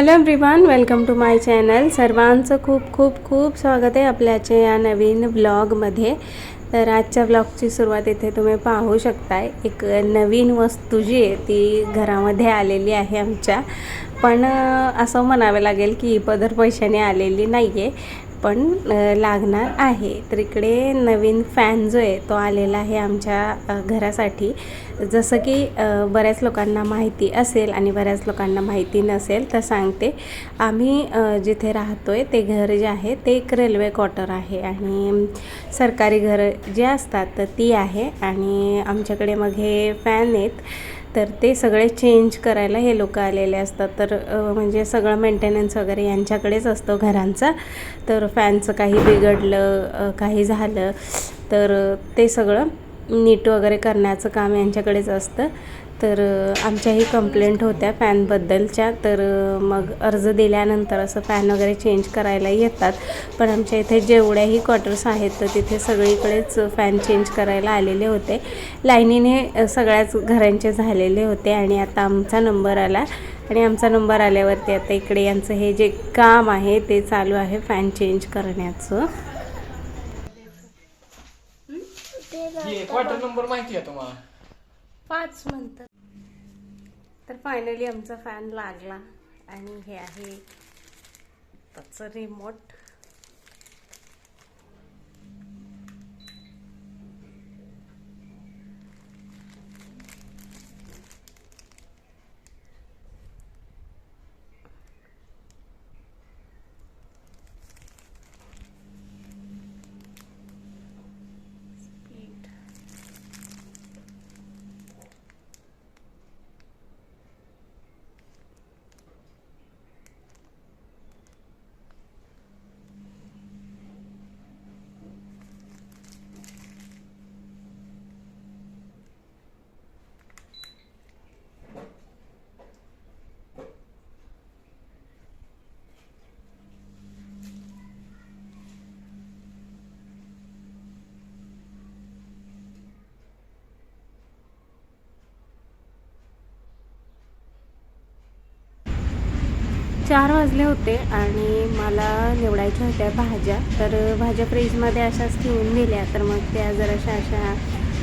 Hello everyone welcome to my channel सर्वांचं खूप खूप खूप स्वागत आहे आपल्याच्या या नवीन ब्लॉगमध्ये तर आजच्या ब्लॉगची सुरुवात इथे तुम्ही पाहू शकताय. एक नवीन वस्तू जी आहे ती घरामध्ये आलेली आहे आमच्या. पण असं म्हणावं लागेल की ही पदर पैशाने आलेली नाही आहे पण लागणार आहे. तर इकडे नवीन फॅन जो आहे तो आलेला आहे आमच्या घरासाठी. जसं की बऱ्याच लोकांना माहिती असेल आणि बऱ्याच लोकांना माहिती नसेल तर सांगते. आम्ही जिथे राहतो आहे ते घर जे आहे ते एक रेल्वे क्वार्टर आहे. आणि सरकारी घरं जे असतात तर ती आहे. आणि आमच्याकडे मग हे फॅन आहेत. तर ते सगळे चेंज करायला हे लोक आलेले असतात. तर म्हणजे सगळं मेंटेनन्स वगैरे यांच्याकडेच असतो घरांचा. तर फॅनचं काही बिघडलं काही झालं तर ते सगळं नीट वगैरे करण्याचं काम यांच्याकडेच असतं. तर आमच्याही कंप्लेंट होत्या फॅनबद्दलच्या तर मग अर्ज दिल्यानंतर असं फॅन वगैरे चेंज करायला येतात. पण आमच्या इथे जेवढ्याही क्वार्टर्स आहेत तर तिथे सगळीकडेच फॅन चेंज करायला आलेले होते. लाईनीने सगळ्याच घरांचे झालेले होते आणि आता आमचा नंबर आला. आणि आमचा नंबर आल्यावरती आता इकडे यांचं हे जे काम आहे ते चालू आहे फॅन चेंज करण्याचं. क्वार्टर नंबर माहिती आहे तुम्हाला. पाच म्हणतात. तर फायनली आमचा फॅन लागला. आणि हे आहे त्याचं रिमोट चार वाजले होते आणि मला निवडायच्या होत्या भाज्या. तर भाज्या फ्रीजमध्ये अशाच ठेवून दिल्या. तर मग त्या जराशा अशा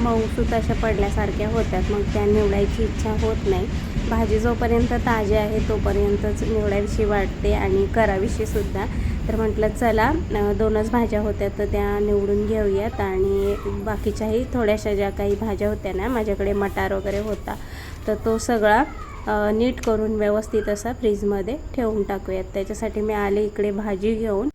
मऊसूत अशा पडल्यासारख्या होत्यात मग त्या निवडायची इच्छा होत नाही. भाजी जोपर्यंत ताजी आहे तोपर्यंतच निवडायची वाटते आणि करावीशी सुद्धा. तर म्हटलं चला दोनच भाज्या होत्या तर त्या निवडून घेऊयात. आणि बाकीच्याही थोड्याशा ज्या काही भाज्या होत्या ना माझ्याकडे मटार वगैरे होता तर तो सगळा नीट करून व्यवस्थित असा फ्रीजमध्ये ठेवून टाकूयात. त्याच्यासाठी मी आले इकडे भाजी घेऊन.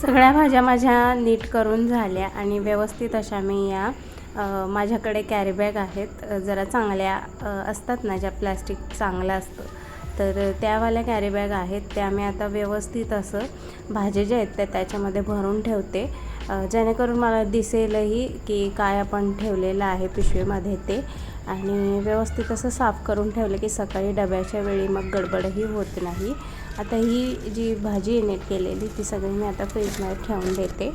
सगळ्या भाज्या माझ्या नीट करून झाल्या आणि व्यवस्थित अशा मी या माझ्याकडे कॅरीबॅग आहेत. जरा चांगल्या असतात ना ज्या प्लॅस्टिक चांगलं असतं. तर त्यावाल्या कॅरीबॅग आहेत. त्या मी आता व्यवस्थित असं भाज्या ज्या आहेत त्या त्याच्यामध्ये भरून ठेवते. जेणेकरून मला दिसेलही की काय आपण ठेवलेलं आहे पिशवीमध्ये ते. आणि व्यवस्थित असं साफ करून ठेवलं की सकाळी डब्याच्या वेळी मग गडबडही होत नाही. आता ही जी भाजी नीट केलेली ती सगळी मी आता फ्रीजमध्ये ठेवून देते.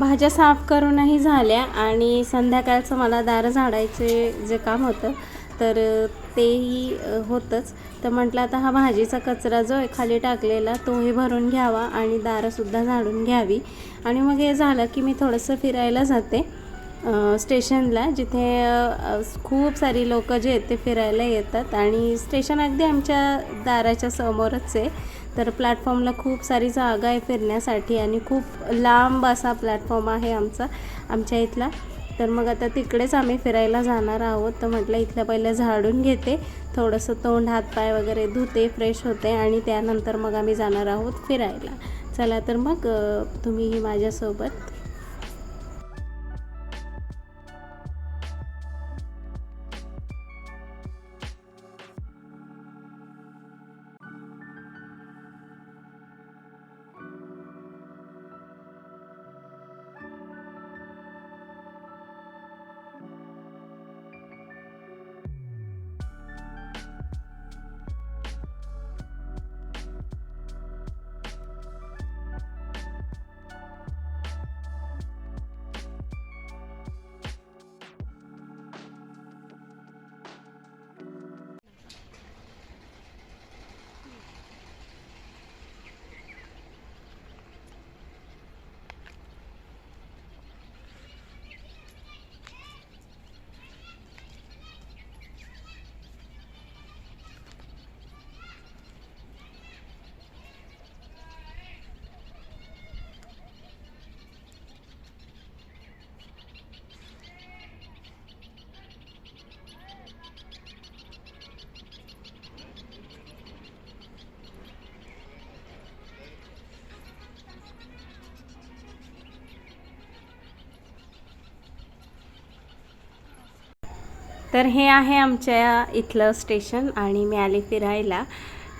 भाज्या साफ करूनही झाल्या आणि संध्याकाळचं मला दार झाडायचे जे काम होतं तर तेही होतंच. तर म्हटलं आता हा भाजीचा कचरा जो आहे खाली टाकलेला तोही भरून घ्यावा आणि दारंसुद्धा झाडून घ्यावी. आणि मग हे झालं की मी थोडंसं फिरायला जाते स्टेशनला जिथे खूप सारी लोकं जे आहेत ते फिरायला येतात. आणि स्टेशन अगदी आमच्या दाराच्या समोरच आहे. तर प्लॅटफॉर्मला खूप सारी जागा आहे फिरण्यासाठी आणि खूप लांब असा प्लॅटफॉर्म आहे आमचा आमच्या इथला. तर मग आता तिकडेच आम्ही फिरायला जाणार आहोत. तर म्हटलं इथलं पहिलं झाडून घेते. थोडंसं तोंड हातपाय वगैरे धुते फ्रेश होते आणि त्यानंतर मग आम्ही जाणार आहोत फिरायला. चला तर मग तुम्हीही माझ्यासोबत तर हे आहे आमच्या इथलं स्टेशन आणि मी आले फिरायला.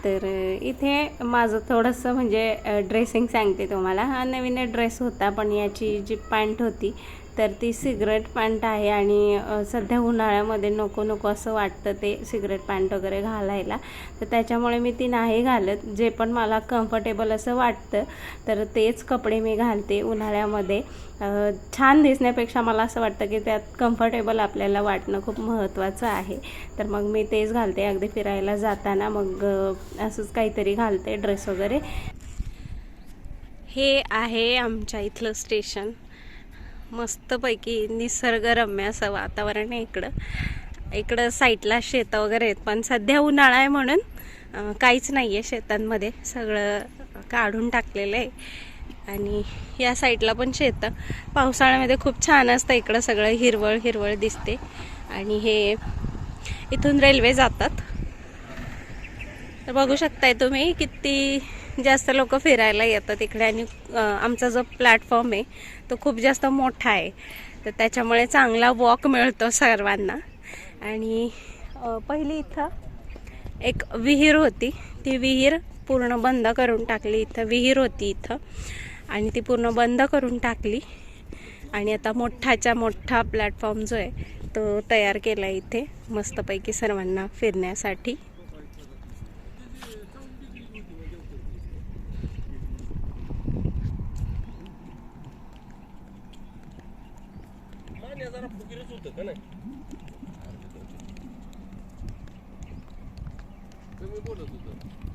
तर इथे माझं थोडंसं म्हणजे ड्रेसिंग सांगते तुम्हाला. हा नवीन ड्रेस होता पण याची जी पॅन्ट होती तर ती सिगरेट पॅन्ट आहे आणि सध्या उन्हाळ्यामध्ये नको नको असं वाटतं ते सिगरेट पॅन्ट वगैरे घालायला. तर त्याच्यामुळे मी ती नाही घालत. जे पण मला कम्फर्टेबल असं वाटतं तर तेच कपडे मी घालते उन्हाळ्यामध्ये. छान दिसण्यापेक्षा मला असं वाटतं की त्यात कम्फर्टेबल आपल्याला वाटणं खूप महत्त्वाचं आहे. तर मग मी तेच घालते. अगदी फिरायला जाताना मग असंच काहीतरी घालते ड्रेस वगैरे. हे आहे आमच्या इथलं स्टेशन. मस्तपैकी निसर्गरम्य असं वातावरण आहे इकडं. इकडं साईडला शेतं वगैरे आहेत पण सध्या उन्हाळा आहे म्हणून काहीच नाही आहे शेतांमध्ये. सगळं काढून टाकलेलं आहे. आणि या साईडला पण शेतं. पावसाळ्यामध्ये खूप छान असतं इकडं सगळं हिरवळ हिरवळ दिसते. आणि हे इथून रेल्वे जातात. तर बघू शकताय तुम्ही किती जास्त लोक फिरायला येतात इकडे. आणि आमचा जो प्लॅटफॉर्म आहे तो खूप जास्त मोठा आहे. तर त्याच्यामुळे चांगला वॉक मिळतो सर्वांना. आणि पहिली इथं एक विहीर होती. ती विहीर पूर्ण बंद करून टाकली. इथं विहीर होती इथं. आणि ती पूर्ण बंद करून टाकली. आणि आता मोठाच्या मोठा प्लॅटफॉर्म जो आहे तो तयार केला इथे. मस्तपैकी सर्वांना फिरण्यासाठी. पाणी जरा फुगिरच होतं का नाही? तुम्ही बोलत होतं.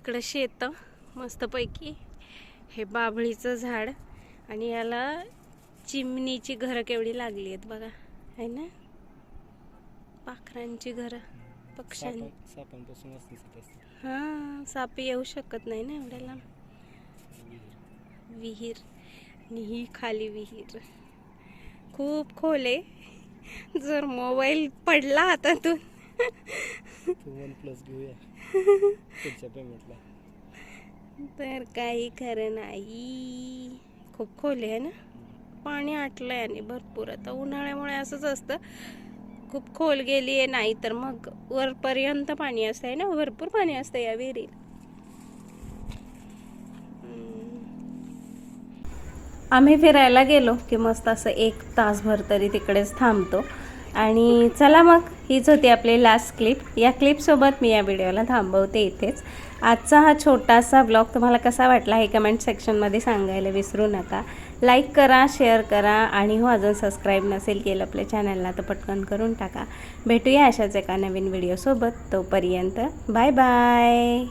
इकडं शेतं मस्तपैकी हे बाभळीचं झाड आणि याला चिमणीची घरं केवढी लागली आहेत बघा आहे ना? पाखरांची घरं सापांपासून असते. हां साप येऊ शकत नाही ना एवढ्या लांब? विहीर. आणि ही खाली विहीर. खूप खोल आहे. जर मोबाईल पडला हातातून. वन प्लस घेऊया. पेमेंटला तर काही खरं नाही. खूप खोल आहे ना? पाणी आटलंय आणि भरपूर. आता उन्हाळ्यामुळे असंच असतं. खूप खोल गेली आहे नाही तर मग वरपर्यंत पाणी असतं आहे ना? भरपूर पाणी असतं या विहिरीत आम्ही फिरायला गेलो की मस्त असं एक तासभर तरी तिकडेच थांबतो. आणि चला मग. हीच होती आपली लास्ट क्लिप या क्लिपसोबत मी या व्हिडिओला थांबवते इथेच. आजचा हा छोटासा ब्लॉग तुम्हाला कसा वाटला हे कमेंट सेक्शनमध्ये सांगायला विसरू नका. लाईक करा शेअर करा आणि हो अजून सबस्क्राईब नसेल केलं आपल्या चॅनलला तर पटकन करून टाका. भेटूया अशाच एका नवीन व्हिडिओसोबत तोपर्यंत बाय बाय